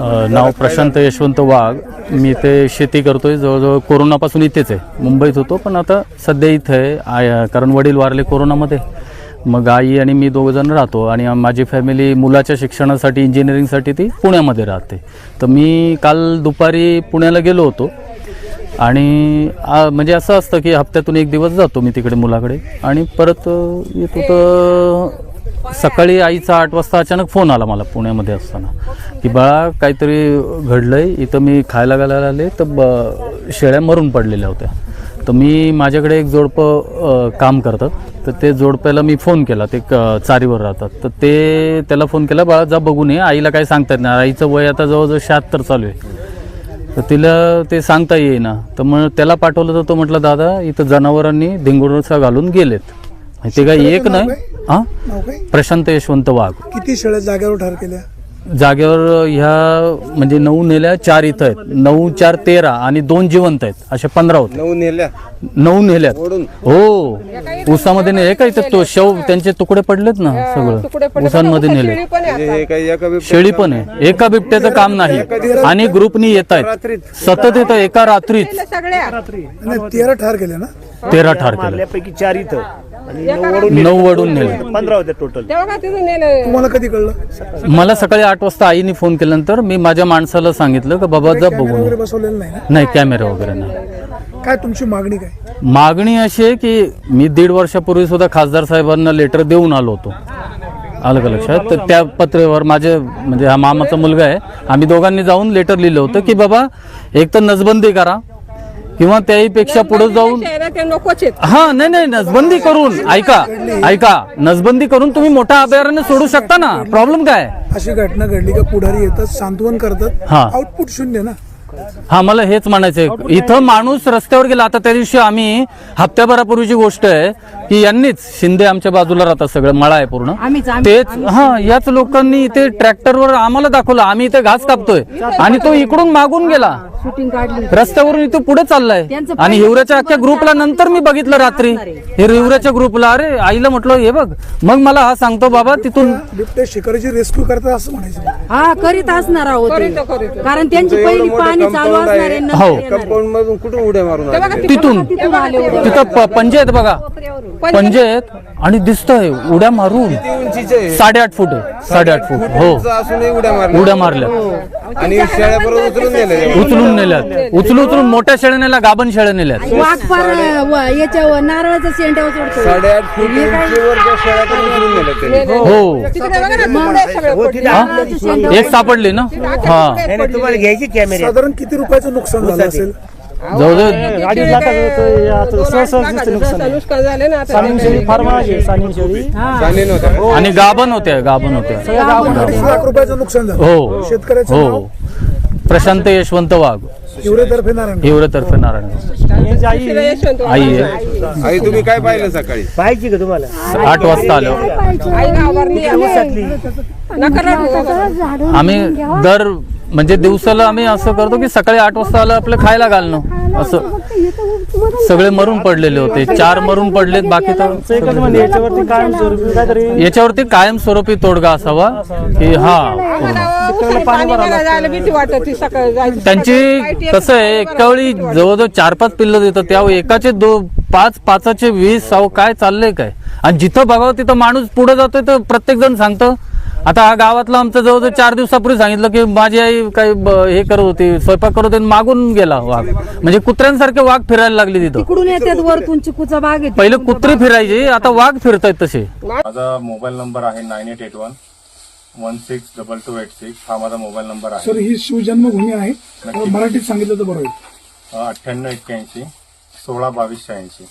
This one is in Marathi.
नाव प्रशांत यशवंत वाघ. मी ते शेती करतोय. जवळजवळ कोरोनापासून इथेच आहे. मुंबईत होतो पण आता सध्या इथं आहे. आय कारण वडील वारले कोरोनामध्ये. मग आई आणि मी दोघंजण राहतो आणि माझी फॅमिली मुलाच्या शिक्षणासाठी इंजिनिअरिंगसाठी ती पुण्यामध्ये राहते. तर मी काल दुपारी पुण्याला गेलो होतो. आणि म्हणजे असं असतं की हप्त्यातून एक दिवस जातो मी तिकडे मुलाकडे. आणि परत येतो तर सकाळी आईचा आठ वाजता अचानक फोन आला मला पुण्यामध्ये असताना. की बाळा काहीतरी घडलंय. इथं मी खायला घालायला आले तर ब शेळ्या मरून पडलेल्या होत्या. तर मी माझ्याकडे एक जोडपं काम करतात. तर ते जोडप्याला मी फोन केला. ते क- चारीवर राहतात. तर ते त्याला फोन केला बाळा जा बघून ये. आईला काही सांगता येत नाही. आईचं वय आता जवळजवळ शहात्तर चालू आहे. तर तिला ते सांगता येईना. तर मग त्याला पाठवलं तर तो म्हटलं दादा इथं जनावरांनी धिंगुरसा घालून गेलेत. ते काही एक नाही. हा नाव काय प्रशांत यशवंत वाघ. किती शेळ्या जागेवर ठार केल्या? जागेवर ह्या म्हणजे नऊ नेल्या चार इथं आहेत. नऊ चार तेरा आणि दोन जिवंत आहेत. अशा पंधरा होते. नऊ नेल्या. नऊ नेल्यात. हो. उसामध्ये नेले काय तर तो शव त्यांचे तुकडे पडलेत ना सगळं. उसांमध्ये नेले शेळी पण आहे एका बिबट्याचं काम नाही. आणि ग्रुपनी येत आहेत. सतत येतं एका रात्रीत. आणि तेरा ठार केल्या ना? तेरा ठार केले. चार इथं. आणि नऊ वडून नऊ वडून नेले. पंधरा होते टोटल तुम्हाला कधी कळलं? मला सकाळी आठ वाजता आईने फोन केल्यानंतर मी माझ्या माणसाला सांगितलं की बाबा जा कॅमेरा बघून वगैरे ये. बसवलेलं नाही ना? नाही कॅमेरा वगैरे नाही. काय तुमची मागणी काय? मागणी अशी आहे की मी दीड वर्षापूर्वी सुद्धा खासदार साहेबांना लेटर देऊन आलो होतो. आलं का लक्षात. तर त्या पत्रेवर माझे म्हणजे हा मामाचा मुलगा आहे. आम्ही दोघांनी जाऊन लेटर लिहिलं होतं की बाबा एक तर नसबंदी करा किंवा त्याहीपेक्षा पुढे जाऊन. हा नाही नाही नसबंदी करून. ऐका ऐका. नसबंदी करून तुम्ही मोठा अभयारण्य सोडू शकता ना. प्रॉब्लेम काय? अशी घटना घडली का पुढारी येतात सांत्वन करतात हा. आउटपुट शून्य ना. हा मला हेच म्हणायचंय. इथं माणूस रस्त्यावर गेला. आता त्या दिवशी आम्ही हप्त्याभरापूर्वीची गोष्ट आहे. की यांनीच शिंदे आमच्या बाजूला राहतात सगळं मळा आहे पूर्ण. आम्हीच- आम्ही- तेच हा याच लोकांनी इथे ट्रॅक्टरवर आम्हाला दाखवलं आम्ही इथे घास कापतोय. आणि तो इकडून मागून गेला. शूटिंग काढली रस्त्यावरून इथे पुढे चाललाय. त्यांचं आणि पहिलं हिवऱ्याच्या अख्ख्या ग्रुपला नंतर मी बघितलं रात्री. हे हिवऱ्याच्या ग्रुपला अरे आईला म्हटलं हे बघ मग मला हा सांगतो बाबा तिथून शिकारीची रेस्क्यू करतात असं म्हणायचं. हा करीत असणार आहोत ते. कारण त्यांची पहिली पाणी चालू असणार आहे. नंतर हो. येणार आहे. कंपाऊंड मधून कुठून उड्या मारून आले? तिथून. तिथून आले उद्या. तिथं प- पंजे आहेत बघा. पंजे आहेत आणि दिसतंय उड्या मारून. किती उंचीचे आहे? साडेआठ फूट आहे साडेआठ फूट हो. उंच असूनही उड्या मारल्या. उड्या मारल्या. आणि शेळ्या बरोबर उचलून नेले उचलून नेल्यात. उचलून उचलून मोठ्या शेळ्या नेल्या गाभण शेळ्या नेल्यात. वाघ पार व- याच्या नारळाच्या शेंड्यावर चढतो. साडेआठ फूट उंचीवरच्या शेळ्या पण उचलून नेल्या त्यांनी हो नारळाच्या शेंड्यावर एक सापडली ना? हा. नाही नाही, तुम्हाला घ्यायची कॅमेरे साधारण किती रुपयाचं नुकसान झालं असेल? जवळजवळ अडीच लाखाचं सहसहजीचं नुकसान. आहे. सानिम शेळी फार महाग आहे सानिम शेळी चांगली नव्हत्या आणि गाभण होत्या गाभण होत्या. अडीच लाख रुपयाचं नुकसान झालं. हो. शेतकऱ्याचं हो. नाव? प्रशांत यशवंत वाघ. हिवरेतर्फे नारायण. हिवरेतर्फे नारायण आई आई आहे. आई तुम्ही काय पाहिलं सकाळी? पाहायची का तुम्हाला? आठ वाजता आलो. आम्ही दर म्हणजे दिवसाला आम्ही असं करतो की सकाळी आठ वाजता आलं आपलं खायला घालणं. असं. सगळे मरून पडलेले होते. चार मरून पडलेत बाकी तर एकच म्हणजे याच्यावरती कायमस्वरूपी तोडगा असावा की हा. पूर्ण. भीती वाटत सकाळी जायची त्यांची कसं आहे एका वेळी जवळजवळ चार पाच पिल्लं देतात त्या एकाचे दो पाच पाचाचे वीस अहो काय चाललंय काय? आणि जिथं बघावं तिथं माणूस पुढे जातोय तर प्रत्येक जण सांगतं आता हा गावातला आमचं जवळजवळ चार दिवसापूर्वी सांगितलं की माझी आई काही हे करत होती स्वयंपाक करत होती आणि मागून गेला वाघ. म्हणजे कुत्र्यांसारखे वाघ फिरायला लागले तिथं. तिकडून येतात वरतून चिकूचा बाग आहे पहिले कुत्री फिरायची आता वाघ फिरतायत तसे. माझा मोबाईल नंबर आहे nine eight eight one one six double two eight six. हा माझा मोबाईल नंबर आहे. सर ही शिवजन्मभूमी आहे. मराठीत सांगितलं तर बरं होईल. अठ्ठ्याण्णव एक्क्याऐंशी सोळा बावीस शहाऐंशी.